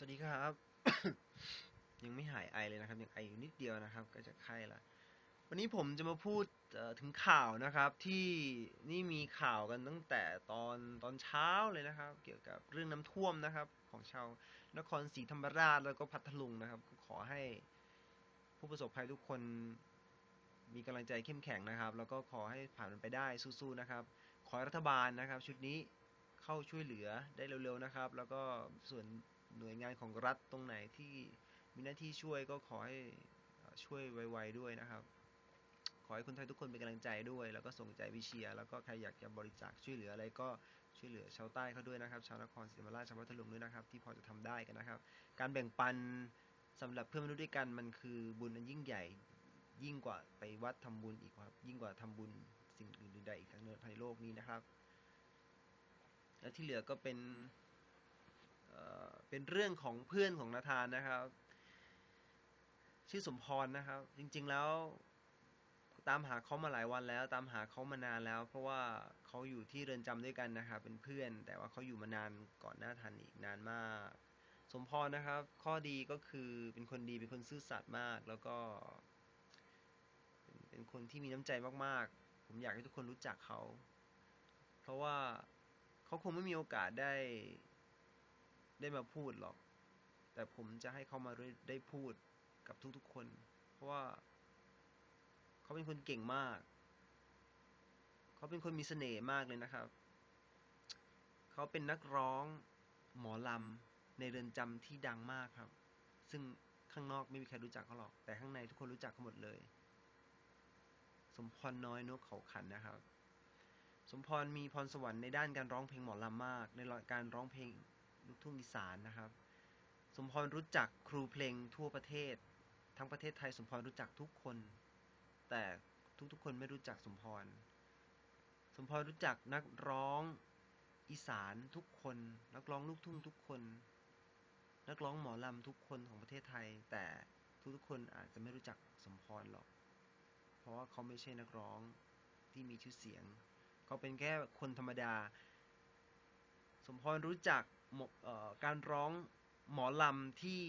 สวัสดีครับ ยังไม่หายไอเลยนะครับยังไออยู่นิดเดียวนะครับ ก็จะไข้ละวันนี้ผมจะมาพูดถึงข่าวนะครับ ที่นี่มีข่าวกันตั้งแต่ตอนตอนเช้าเลยนะครับ เกี่ยวกับเรื่องน้ำท่วมนะครับ ของชาวนครศรีธรรมราชแล้วก็พัทลุงนะครับ ขอให้ผู้ประสบภัยทุกคนมีกำลังใจเข้มแข็งนะครับ แล้วก็ขอให้ผ่านมันไปได้สู้ๆนะครับ ขอรัฐบาลนะครับ ชุดนี้เข้าช่วยเหลือได้เร็วๆนะครับ แล้วก็ส่วน หน่วยงานของรัฐตรงไหนที่มีหน้าที่ช่วยก็ขอให้ช่วยไวๆด้วยนะครับ ขอให้คนไทยทุกคนเป็นกำลังใจด้วย แล้วก็ส่งใจไปเชียร์แล้วก็ใครอยากจะบริจาคช่วยเหลืออะไรก็ช่วยเหลือชาวใต้เขาด้วยนะครับ ชาวนครศรีธรรมราชชาวพัทลุงด้วยนะครับ ที่พอจะทำได้กันนะครับ การแบ่งปันสำหรับเพื่อนมนุษย์ด้วยกันมันคือบุญอันยิ่งใหญ่ยิ่งกว่าไปวัดทำบุญอีกครับ ยิ่งกว่าทำบุญสิ่งอื่นใดอีกทั้งในโลกนี้นะครับ และที่เหลือก็เป็น เป็นเรื่องของเพื่อนของนาธานนะครับ ชื่อสมพรนะครับ จริง ๆแล้วตามหาเขามาหลายวันแล้ว ตามหาเขามานานแล้ว เพราะว่าเขาอยู่ที่เรือนจำด้วยกันนะครับ เป็นเพื่อน แต่ว่าเขาอยู่มานานก่อนหน้าทันอีกนานมาก สมพรนะครับ ข้อดีก็คือเป็นคนดีเป็นคนซื่อสัตย์มาก แล้วก็ เป็นเป็นคนที่มีน้ำใจมากๆ ผมอยากให้ทุกคนรู้จักเขา เพราะว่าเขาคงไม่มีโอกาสได้ ได้มาพูดหรอก แต่ผมจะให้เขามาได้พูดกับทุกๆคน เพราะว่า เขาเป็นคนเก่งมาก เขาเป็นคนมีเสน่ห์มากเลยนะครับ เขาเป็นนักร้องหมอลำในเรือนจำที่ดังมากครับ ซึ่งข้างนอกไม่มีใครรู้จักเขาหรอก แต่ข้างในทุกคนรู้จักเขาหมดเลย สมพรน้อยนกเขาขันนะครับ สมพรมีพรสวรรค์ในด้านการร้องเพลงหมอลำมาก ในการร้องเพลง ลูกทุ่งอีสานนะครับ สมพรรู้จักครูเพลงทั่วประเทศ ทั้งประเทศไทยสมพรรู้จักทุกคน แต่ทุกๆคนไม่รู้จักสมพร สมพรรู้จักนักร้องอีสานทุกคน นักร้องลูกทุ่งทุกคน นักร้องหมอลำทุกคนของประเทศไทย แต่ทุกๆคนอาจจะไม่รู้จักสมพรหรอก เพราะว่าเขาไม่ใช่นักร้องที่มีชื่อเสียง เขาเป็นแค่คนธรรมดา สมพรรู้จัก การร้องหมอลำที่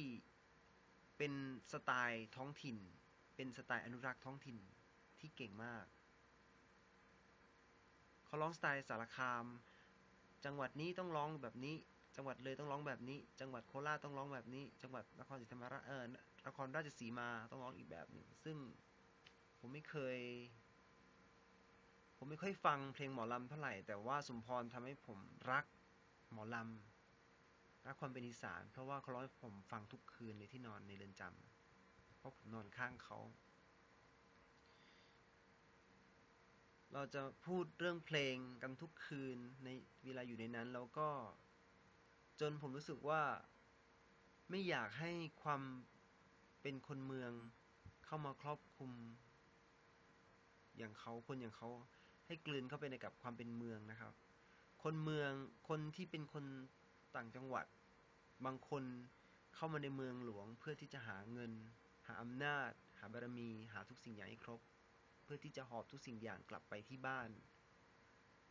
เป็นสไตล์ท้องถิ่น เป็นสไตล์อนุรักษ์ท้องถิ่นที่เก่งมากเขาร้องสไตล์สารคาม จังหวัดนี้ต้องร้องแบบนี้ จังหวัดเลยต้องร้องแบบนี้ จังหวัดโคราชต้องร้องแบบนี้ จังหวัดนครศรีธรรมราชเออนครราชสีมาต้องร้องอีกแบบหนึ่งซึ่งผมไม่เคย ผมไม่ค่อยฟังเพลงหมอลำเท่าไหร่ แต่ว่าสมพรทำให้ผมรักหมอลำ รักความเป็นอีสาน เพราะว่าเขาร้องผมฟังทุกคืนเลยที่นอนในเรือนจำเพราะผมนอนข้างเขา เราจะพูดเรื่องเพลงกันทุกคืนในเวลาอยู่ในนั้น แล้วก็ จนผมรู้สึกว่าไม่อยากให้ความเป็นคนเมืองเข้ามาครอบคลุม อย่างเขาคนอย่างเขาให้กลืนเข้าไปในกับความเป็นเมืองนะครับ คนเมืองคนที่เป็นคน ต่างจังหวัด บางคนเข้ามาในเมืองหลวงเพื่อที่จะหาเงิน หาอำนาจ หาบารมี หาทุกสิ่งอย่างให้ครบ เพื่อที่จะหอบทุกสิ่งอย่างกลับไปที่บ้าน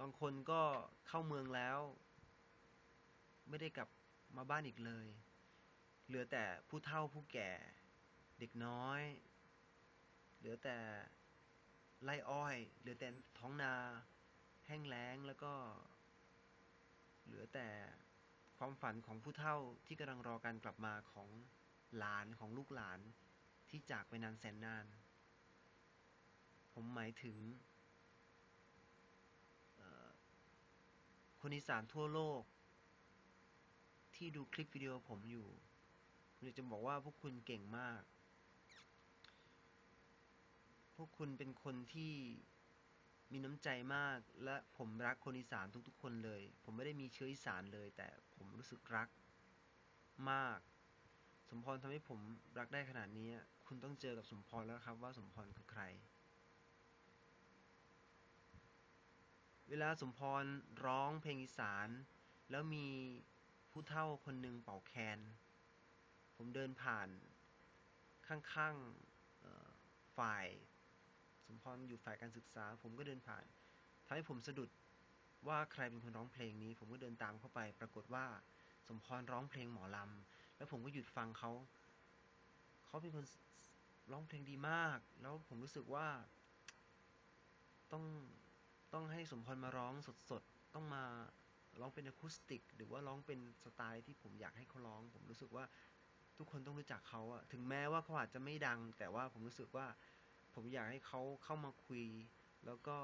บางคนก็เข้าเมืองแล้ว ไม่ได้กลับมาบ้านอีกเลย เหลือแต่ผู้เฒ่าผู้แก่ เด็กน้อย เหลือแต่ไร่อ้อย เหลือแต่ท้องนา แห้งแล้งแล้วก็ เหลือแต่ ความฝันของผู้เฒ่าที่กำลังรอการกลับมาของหลานของลูกหลานที่จากไปนานแสนนาน ผมหมายถึงคนอีสานทั่วโลก ที่ดูคลิปวิดีโอผมอยู่ผมอยากจะบอกว่าพวกคุณเก่งมาก พวกคุณเป็นคนที่ มีน้ำใจมากและผมรักคนอีสานทุกๆ คนเลย ผมไม่ได้มีเชื้ออีสานเลย แต่ผมรู้สึกรักมาก สมพรทำให้ผมรักได้ขนาดนี้ คุณต้องเจอกับสมพรแล้วครับว่าสมพรคือใคร เวลาสมพรร้องเพลงอีสาน แล้วมีผู้เฒ่าคนหนึ่งเป่าแคน ผมเดินผ่านข้างๆฝ่าย สมพรอยู่ฝ่ายการศึกษา ผมก็เดินผ่านทำให้ผมสะดุดว่าใครเป็นคนร้องเพลงนี้ ผมก็เดินตามเข้าไป ปรากฏว่าสมพรร้องเพลงหมอลำ แล้วผมก็หยุดฟังเขา เขาเป็นคนร้องเพลงดีมาก แล้วผมรู้สึกว่า ต้องต้องให้สมพรมาร้องสดๆ ต้องมาร้องเป็นอะคูสติก หรือว่าร้องเป็นสไตล์ที่ผมอยากให้เขาร้อง ผมรู้สึกว่าทุกคนต้องรู้จักเขาอะถึงแม้ว่าเขาอาจจะไม่ดัง แต่ว่าผมรู้สึกว่า ผมอยากให้เขาเข้ามาคุย แล้วก็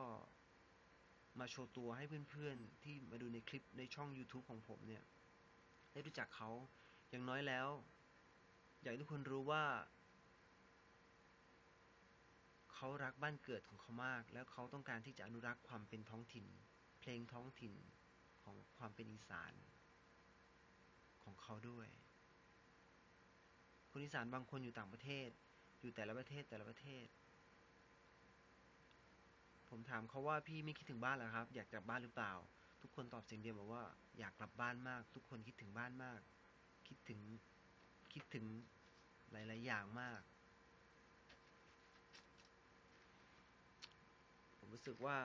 มาโชว์ตัวให้เพื่อนๆ ที่มาดูในคลิปในช่อง YouTube ของผมเนี่ย ได้รู้จักเขาอย่างน้อยแล้ว อยากให้ทุกคนรู้ว่า เขารักบ้านเกิดของเขามาก แล้วเขาต้องการที่จะอนุรักษ์ความเป็นท้องถิ่น เพลงท้องถิ่นของความเป็นอีสานของเขาด้วยคนอีสานบางคนอยู่ต่างประเทศ อยู่แต่ละประเทศแต่ละประเทศ ผมถามเขาว่าพี่ไม่คิดถึงบ้านหรอครับ อยากกลับบ้านหรือเปล่า ทุกคนตอบเสียงเดียวบอกว่าอยากกลับบ้านมาก ทุกคนคิดถึงบ้านมาก คิดถึงคิดถึงหลาย ๆ อย่างมาก ผมรู้สึกว่า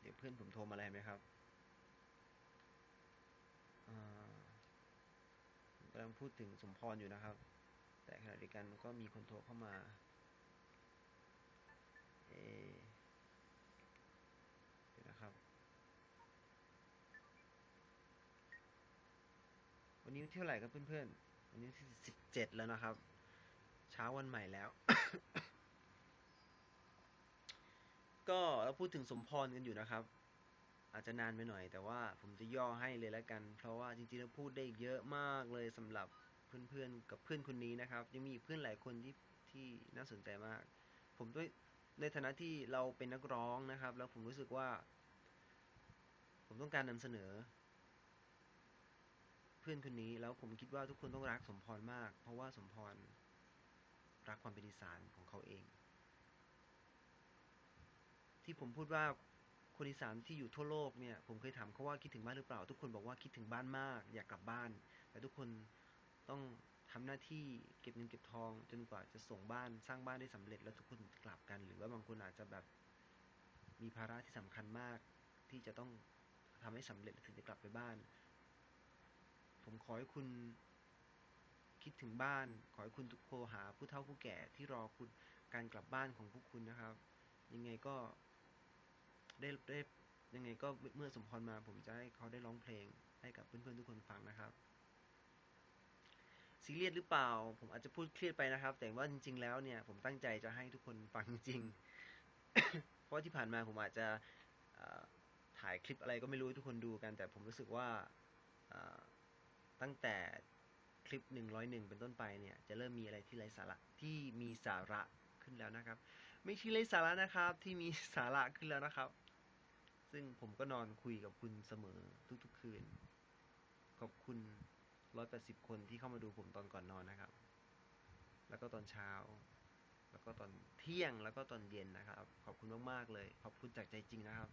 เดี๋ยวเพื่อนผมโทรมาอะไรไหมครับกำลังพูดถึงสมพรอยู่นะครับ แต่ขณะเดียวกันมันก็มีคนโทรเข้ามาเอเดี๋ยวนะครับ วันนี้วันที่เท่าไหร่ครับเพื่อนๆ วันนี้ที่สิบเจ็ดแล้วนะครับ เช้าวันใหม่แล้ว ก็เราพูดถึงสมพรกันอยู่นะครับ อาจจะนานไปหน่อย แต่ว่าผมจะย่อให้เลยแล้วกัน เพราะว่าจริงๆแล้วพูดได้อีกเยอะมากเลยสำหรับ เพื่อนๆกับเพื่อนคนนี้นะครับ ยังมีเพื่อนหลายคนที่ที่น่าสนใจมาก ผมด้วยในฐานะที่เราเป็นนักร้องนะครับ แล้วผมรู้สึกว่า ผมต้องการนำเสนอ เพื่อนคนนี้แล้วผมคิดว่าทุกคนต้องรักสมพรมาก เพราะว่าสมพรรักความเป็นอีสานของเขาเอง ที่ผมพูดว่าคนอีสานที่อยู่ทั่วโลกเนี่ยผมเคยถามเขาว่าคิดถึงบ้านหรือเปล่า ทุกคนบอกว่าคิดถึงบ้านมาก อยากกลับบ้าน แต่ทุกคน ต้องทำหน้าที่เก็บเงินเก็บทองจนกว่าจะส่งบ้านสร้างบ้านได้สำเร็จแล้วทุกคนกลับกัน หรือว่าบางคนอาจจะแบบมีภาระที่สำคัญมากที่จะต้องทำให้สำเร็จถึงจะกลับไปบ้าน ผมขอให้คุณคิดถึงบ้าน ขอให้คุณโทรหาผู้เฒ่าผู้แก่ที่รอคุณการกลับบ้านของพวกคุณนะครับ ยังไงก็ได้ได้ยังไงก็เมื่อสมพรมา ผมจะให้เขาได้ร้องเพลงให้กับเพื่อนๆทุกคนฟังนะครับ ซีเรียสหรือเปล่า ผมอาจจะพูดเครียดไปนะครับ แต่ว่าจริง ๆ แล้วเนี่ยผมตั้งใจจะให้ทุกคนฟังจริง เพราะที่ผ่านมาผมอาจจะถ่ายคลิปอะไรก็ไม่รู้ทุกคนดูกัน แต่ผมรู้สึกว่าตั้งแต่คลิป 101 เป็นต้นไปเนี่ย จะเริ่มมีอะไรที่ไร้สาระที่มีสาระขึ้นแล้วนะครับ ไม่ใช่ไร้สาระนะครับ ที่มีสาระขึ้นแล้วนะครับ ซึ่งผมก็นอนคุยกับคุณเสมอทุกๆคืน ขอบคุณ ร้อยแปดสิบคนที่เข้ามาดูผมตอนก่อนนอนนะครับ แล้วก็ตอนเช้า แล้วก็ตอนเที่ยงแล้วก็ตอนเย็นนะครับ ขอบคุณมากๆเลย ขอบคุณจากใจจริงนะครับ